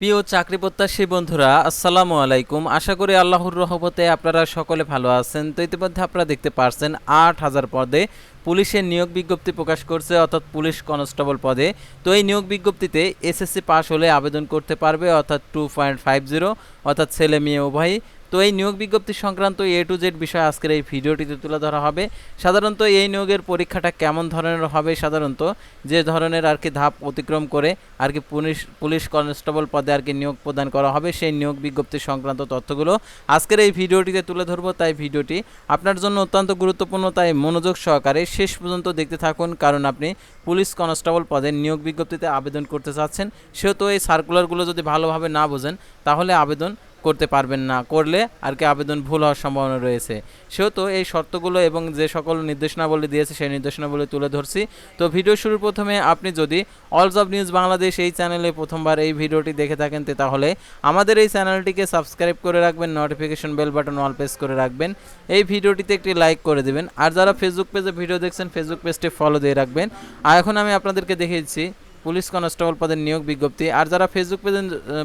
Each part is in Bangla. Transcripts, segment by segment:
প্রিয় চাকরি প্রত্যাশী বন্ধুরা, আসসালামু আলাইকুম। আশা করি আল্লাহর রহমতে আপনারা সকলে ভালো আছেন। তো ইতিমধ্যে আপনারা দেখতে পারছেন, আট হাজার পদে পুলিশের নিয়োগ বিজ্ঞপ্তি প্রকাশ করছে, অর্থাৎ পুলিশ কনস্টেবল পদে। তো এই নিয়োগ বিজ্ঞপ্তিতে এসএসসি পাশ হলে আবেদন করতে পারবে, অর্থাৎ টু পয়েন্ট ফাইভ জিরো অর্থাৎ ছেলে, মেয়ে, উভয়ই। তো এই নিয়োগ বিজ্ঞপ্তি সংক্রান্ত এ টু জেড বিষয় আজকের এই ভিডিওটিতে তুলে ধরা হবে। সাধারণত এই নিয়োগের পরীক্ষাটা কেমন ধরনের হবে সাধারণত? যে ধরনের আর কি ধাপ অতিক্রম করে আর কি পুলিশ পুলিশ কনস্টেবল পদে আর কি নিয়োগ প্রদান করা হবে সেই নিয়োগ বিজ্ঞপ্তি সংক্রান্ত তথ্যগুলো আজকের এই ভিডিওটিতে তুলে ধরবো। তাই ভিডিওটি আপনার জন্য অত্যন্ত গুরুত্বপূর্ণ, তাই মনোযোগ সহকারে শেষ পর্যন্ত দেখতে থাকুন, কারণ আপনি পুলিশ কনস্টেবল পদে নিয়োগ বিজ্ঞপ্তিতে আবেদন করতে চাচ্ছেন। সেহেতু এই সার্কুলারগুলো যদি ভালোভাবে না বোঝেন, তাহলে আবেদন করতে পারবেন না, করলে আর কি আবেদন ভুল হওয়ার সম্ভাবনা রয়েছে। সেহেতু এই শর্তগুলো এবং যে সকল নির্দেশনাবলী দিয়েছে সেই নির্দেশনাবলী তুলে ধরছি। তো ভিডিও শুরুর প্রথমে আপনি যদি অলস অফ নিউজ বাংলাদেশ এই চ্যানেলে প্রথমবার এই ভিডিওটি দেখে থাকেন তাহলে আমাদের এই চ্যানেলটিকে সাবস্ক্রাইব করে রাখবেন notification bell button all press করে রাখবেন। এই ভিডিওটিতে একটি লাইক করে দেবেন। আর যারা ফেসবুক পেজে ভিডিও দেখছেন ফেসবুক পেজটি ফলো দিয়ে রাখবেন। আর এখন আমি আপনাদেরকে দেখিয়েছি পুলিশ কনস্টেবল পদের নিয়োগ বিজ্ঞপ্তি। আর যারা ফেসবুক পেজে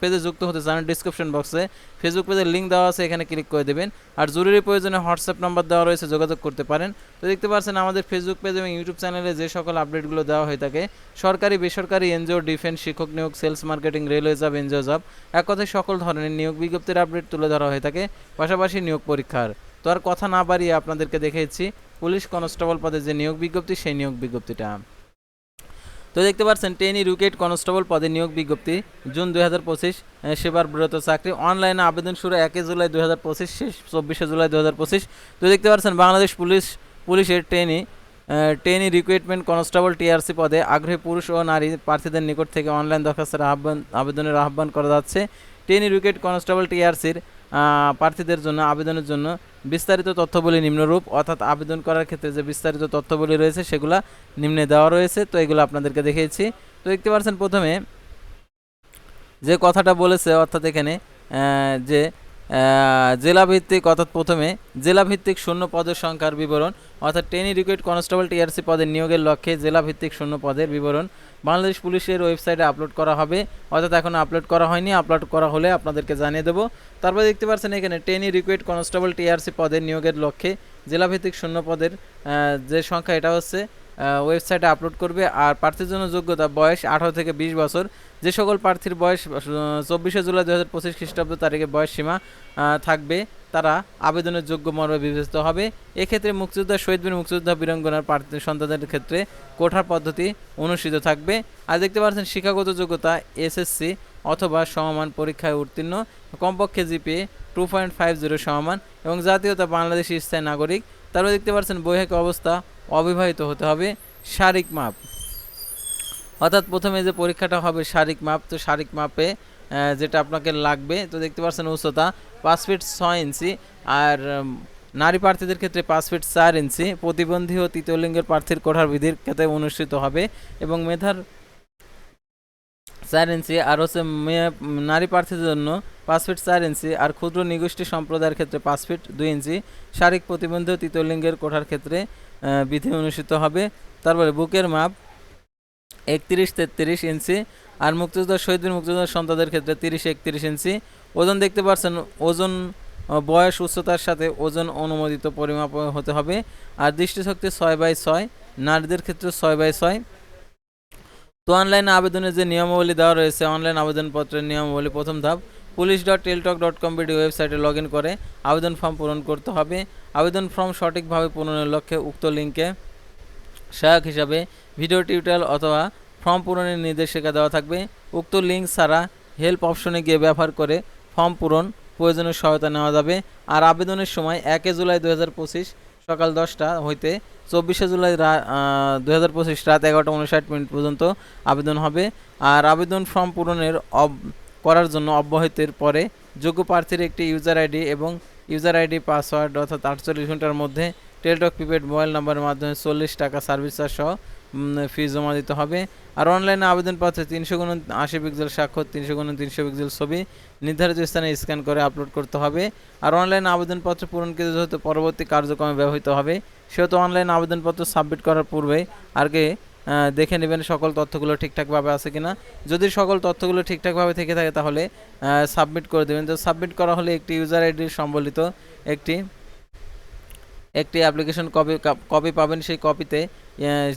পেজে যুক্ত হতে চান ডিসক্রিপশন বক্সে ফেসবুক পেজের লিঙ্ক দেওয়া আছে, এখানে ক্লিক করে দেবেন। আর জরুরি প্রয়োজনে হোয়াটসঅ্যাপ নাম্বার দেওয়া রয়েছে, যোগাযোগ করতে পারেন। তো দেখতে পাচ্ছেন, আমাদের ফেসবুক পেজ এবং ইউটিউব চ্যানেলে যে সকল আপডেটগুলো দেওয়া হয়ে থাকে, সরকারি, বেসরকারি এনজিও ডিফেন্স শিক্ষক নিয়োগ sales marketing railway job NGO job এক কথায় সকল ধরনের নিয়োগ বিজ্ঞপ্তির আপডেট তুলে ধরা হয়ে থাকে, পাশাপাশি নিয়োগ পরীক্ষার। তো আর কথা না বাড়িয়ে আপনাদেরকে দেখিয়েছি পুলিশ কনস্টেবল পদে যে নিয়োগ বিজ্ঞপ্তি, সেই নিয়োগ বিজ্ঞপ্তিটা। তো দেখতে পাচ্ছেন টেনি রুকেট কনস্টেবল পদে নিয়োগ বিজ্ঞপ্তি, জুন দুই হাজার পঁচিশ সেবার বিরত চাকরি। অনলাইনে আবেদন শুরু একে জুলাই দুই হাজার পঁচিশ, শেষ চব্বিশে জুলাই দু হাজার পঁচিশ। তো দেখতে পাচ্ছেন, বাংলাদেশ পুলিশ, পুলিশের trainee trainee recruitment constable TRC পদে আগ্রহী পুরুষ ও নারী প্রার্থীদের নিকট থেকে অনলাইন দরখাস্তের আহ্বান আবেদনের আহ্বান করা যাচ্ছে। ট্রেনি রিক্রুট কনস্টেবল টিআরসির প্রার্থীদের জন্য, আবেদনের জন্য বিস্তারিত তথ্যবলী নিম্নরূপ, অর্থাৎ আবেদন করার ক্ষেত্রে যে বিস্তারিত তথ্যবলী রয়েছে, সেগুলো নিম্নে দেওয়া রয়েছে। তো এগুলো আপনাদেরকে দেখিয়েছি। তো দেখতে পাচ্ছেন প্রথমে যে কথাটা বলেছে, অর্থাৎ এখানে যে জেলাভিত্তিক, অর্থাৎ প্রথমে জেলাভিত্তিক শূন্য পদের সংখ্যার বিবরণ, অর্থাৎ টেনি রিকুইট কনস্টেবল টিআরসি পদের নিয়োগের লক্ষ্যে জেলাভিত্তিক শূন্য পদের বিবরণ বাংলাদেশ পুলিশের ওয়েবসাইটে আপলোড করা হবে। অর্থাৎ এখন আপলোড করা হয়নি। আপলোড করা হলে আপনাদেরকে জানিয়ে দেবো। তারপরে দেখতে পাচ্ছেন এখানে টেনি রিকুইট কনস্টেবল টিআরসি পদের নিয়োগের লক্ষ্যে জেলাভিত্তিক শূন্য পদের যে সংখ্যা, এটা হচ্ছে ওয়েবসাইটে আপলোড করবে আর প্রার্থীর জন্য যোগ্যতা বয়স আঠারো থেকে বিশ বছর। যে সকল প্রার্থীর বয়স চব্বিশে জুলাই দু হাজার পঁচিশ খ্রিস্টাব্দ তারিখে বয়স সীমা থাকবে, তারা আবেদনের যোগ্য মর্মে বিবেচিত হবে। এক্ষেত্রে মুক্তিযোদ্ধা শহীদ বীর মুক্তিযোদ্ধা বীরাঙ্গনার প্রার্থী সন্তানদের ক্ষেত্রে কোঠার পদ্ধতি অনুষ্ঠিত থাকবে। আর দেখতে পাচ্ছেন, শিক্ষাগত যোগ্যতা এসএসসি অথবা সমমান পরীক্ষায় উত্তীর্ণ, কমপক্ষে GPA two point five zero সমমান এবং জাতীয়তা বাংলাদেশি স্থায়ী নাগরিক। তারপরে দেখতে পাচ্ছেন বৈহায়িক অবস্থা অবিবাহিত হতে হবে, শারীরিক মাপ। অর্থাৎ প্রথমে যে পরীক্ষাটা হবে শারীরিক মাপ, তো শারীরিক মাপে যেটা আপনাকে লাগবে, তো দেখতে পাচ্ছেন উচ্চতা পাঁচ ফিট ছয় ইঞ্চি, আর নারী প্রার্থীদের ক্ষেত্রে পাঁচ ফিট চার ইঞ্চি, প্রতিবন্ধী ও তৃতীয় লিঙ্গের প্রার্থীর কোঠার বিধির ক্ষেত্রে অনুষ্ঠিত হবে, এবং মেধার চার ইঞ্চি, আর হচ্ছে মেয়ে, নারী প্রার্থীদের জন্য পাঁচ ফিট চার ইঞ্চি, আর ক্ষুদ্র নিগোষ্ঠী সম্প্রদায়ের ক্ষেত্রে পাঁচ ফিট দুই ইঞ্চি, শারীরিক প্রতিবন্ধী তৃতীয় লিঙ্গের কোঠার ক্ষেত্রে বিধি অনুষ্ঠিত হবে। তারপরে বুকের মাপ একত্রিশ তেত্রিশ ইঞ্চি আর মুক্তিযোদ্ধা শহীদ মুক্তিযোদ্ধার সন্তানদের ক্ষেত্রে তিরিশ একত্রিশ ইঞ্চি। ওজন দেখতে পাচ্ছেন, ওজন বয়স, উচ্চতার সাথে ওজন অনুমোদিত পরিমাপ হতে হবে। আর দৃষ্টিশক্তি ছয় বাই ছয়, নারীদের ক্ষেত্রে ছয় বাই ছয়। তো অনলাইন আবেদনের যে নিয়মাবলী দেওয়া রয়েছে অনলাইন আবেদনপত্রের নিয়মাবলী প্রথম ধাপ। Police dot Teletalk dot com BD ওয়েবসাইটে লগ ইন করে আবেদন ফর্ম পূরণ করতে হবে। আবেদন ফর্ম সঠিকভাবে পূরণের লক্ষ্যে উক্ত লিঙ্কে সহায়ক হিসাবে ভিডিও টিউটোরিয়াল অথবা ফর্ম পূরণের নির্দেশিকা দেওয়া থাকবে। উক্ত লিঙ্ক ছাড়া হেল্প অপশনে গিয়ে ব্যবহার করে ফর্ম পূরণ প্রয়োজনীয় সহায়তা নেওয়া যাবে। আর আবেদনের সময় একে জুলাই দু হাজার পঁচিশ সকাল দশটা হইতে চব্বিশে জুলাই দু হাজার পঁচিশ রাত এগারোটা উনষাট মিনিট পর্যন্ত আবেদন হবে। আর আবেদন ফর্ম পূরণের অব করার জন্য অব্যাহতির পরে যোগ্য প্রার্থীর একটি ইউজার আইডি এবং ইউজার আইডি পাসওয়ার্ড অর্থাৎ আটচল্লিশ ঘণ্টার মধ্যে টেলটক প্রিপেড মোবাইল নাম্বারের মাধ্যমে চল্লিশ টাকা সার্ভিস চার্জ সহ ফি জমা দিতে হবে। আর অনলাইনে আবেদনপত্রে তিনশো গুণ আশি পিক্সেল স্বাক্ষর তিনশো গুণ তিনশো পিক্সেল ছবি নির্ধারিত স্থানে স্ক্যান করে আপলোড করতে হবে। আর অনলাইন আবেদনপত্র পূরণকৃত যেহেতু পরবর্তী কার্যক্রমে ব্যবহৃত হবে সেহেতু অনলাইন আবেদনপত্র সাবমিট করার পূর্বে আহ, দেখে নেবেন সকল তথ্যগুলো ঠিকঠাকভাবে আছে কিনা। যদি সকল তথ্যগুলো ঠিকঠাকভাবে থেকে থাকে তাহলে সাবমিট করে দেবেন। তো সাবমিট করা হলে একটি ইউজার আইডি সম্বলিত একটি একটি অ্যাপ্লিকেশন কপি কপি পাবেন সেই কপিতে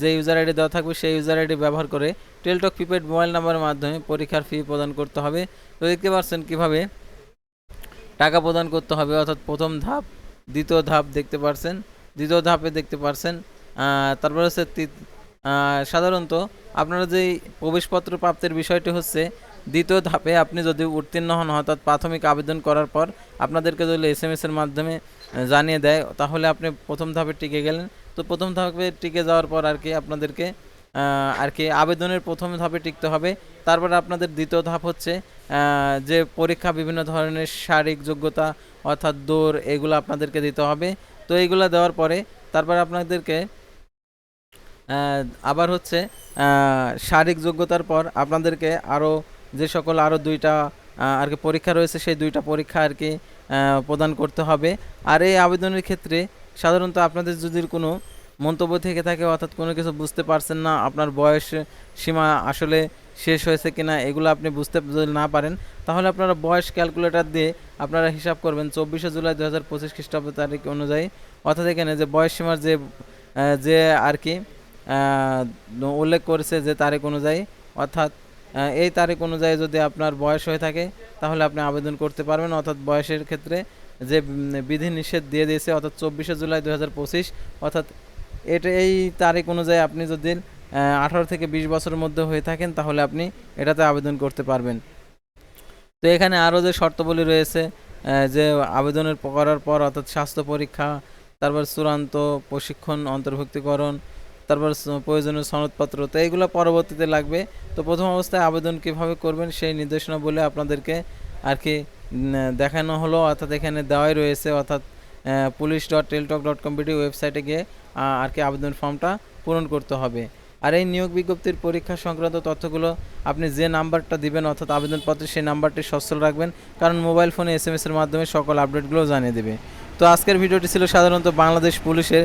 যে ইউজার আইডি দেওয়া থাকবে সেই ইউজার আইডি ব্যবহার করে টেলটক প্রিপেড মোবাইল নাম্বারের মাধ্যমে পরীক্ষার ফি প্রদান করতে হবে। তো দেখতে পাচ্ছেন কীভাবে টাকা প্রদান করতে হবে। অর্থাৎ প্রথম ধাপ, দ্বিতীয় ধাপ দেখতে পারছেন, দ্বিতীয় ধাপে দেখতে পারছেন। তারপর হচ্ছে সাধারণত আপনারা যেই প্রবেশপত্র প্রাপ্তির বিষয়টি হচ্ছে, দ্বিতীয় ধাপে আপনি যদি উত্তীর্ণ হন অর্থাৎ প্রাথমিক আবেদন করার পর আপনাদেরকে যদি এস এম এর মাধ্যমে জানিয়ে দেয়, তাহলে আপনি প্রথম ধাপে টিকে গেলেন। তো প্রথম ধাপে টিকে যাওয়ার পর আর কি আপনাদেরকে আর কি আবেদনের প্রথম ধাপে টিকতে হবে। তারপর আপনাদের দ্বিতীয় ধাপ হচ্ছে যে পরীক্ষা বিভিন্ন ধরনের শারীরিক যোগ্যতা অর্থাৎ দৌড়, এগুলো আপনাদেরকে দিতে হবে। তো এইগুলো দেওয়ার পরে তারপর আপনাদেরকে আবার হচ্ছে শারীরিক যোগ্যতার পর আপনাদেরকে আরও যে সকল আরও দুইটা আর কি পরীক্ষা রয়েছে, সেই দুইটা পরীক্ষা আর কি প্রদান করতে হবে। আর এই আবেদনের ক্ষেত্রে সাধারণত আপনাদের যদি কোনো মন্তব্য থেকে থাকে, অর্থাৎ কোনো কিছু বুঝতে পারছেন না, আপনার বয়স সীমা আসলে শেষ হয়েছে কিনা, এগুলো আপনি বুঝতে যদি না পারেন, তাহলে আপনারা বয়স ক্যালকুলেটর দিয়ে আপনারা হিসাব করবেন চব্বিশে জুলাই দু হাজার পঁচিশ খ্রিস্টাব্দ তারিখ অনুযায়ী। অর্থাৎ এখানে যে বয়স সীমার যে যে আর কি উল্লেখ করেছে যে তারিখ অনুযায়ী অর্থাৎ এই তারিখ অনুযায়ী যদি আপনার বয়স হয়ে থাকে তাহলে আপনি আবেদন করতে পারবেন। অর্থাৎ বয়সের ক্ষেত্রে যে উম, বিধি নিষেধ দিয়ে দিয়েছে অর্থাৎ চব্বিশে জুলাই দু হাজার পঁচিশ অর্থাৎ এটা এই তারিখ অনুযায়ী আপনি যদি আঠারো থেকে বিশ বছরের মধ্যে হয়ে থাকেন তাহলে আপনি এটাতে আবেদন করতে পারবেন। তো এখানে আরও যে শর্তাবলী রয়েছে যে আবেদনের করার পর অর্থাৎ স্বাস্থ্য পরীক্ষা তারপর চূড়ান্ত প্রশিক্ষণ অন্তর্ভুক্তিকরণ তারপর প্রয়োজনীয় সনদপত্র, তো এইগুলো পরবর্তীতে লাগবে। তো প্রথম অবস্থায় আবেদন কীভাবে করবেন সেই নির্দেশনা বলে আপনাদেরকে আর কি দেখানো হলো। অর্থাৎ এখানে দেওয়াই রয়েছে। অর্থাৎ police dot Teletalk dot com BD ওয়েবসাইটে গিয়ে আর কি আবেদন ফর্মটা পূরণ করতে হবে। আর এই নিয়োগ বিজ্ঞপ্তির পরীক্ষা সংক্রান্ত তথ্যগুলো আপনি যে নাম্বারটা দিবেন, অর্থাৎ আবেদনপত্রে সেই নাম্বারটি সচ্ছল রাখবেন। কারণ মোবাইল ফোনে এস এম এর মাধ্যমে সকল আপডেটগুলো জানিয়ে দেবে। তো আজকের ভিডিওটি ছিল সাধারণত বাংলাদেশ পুলিশের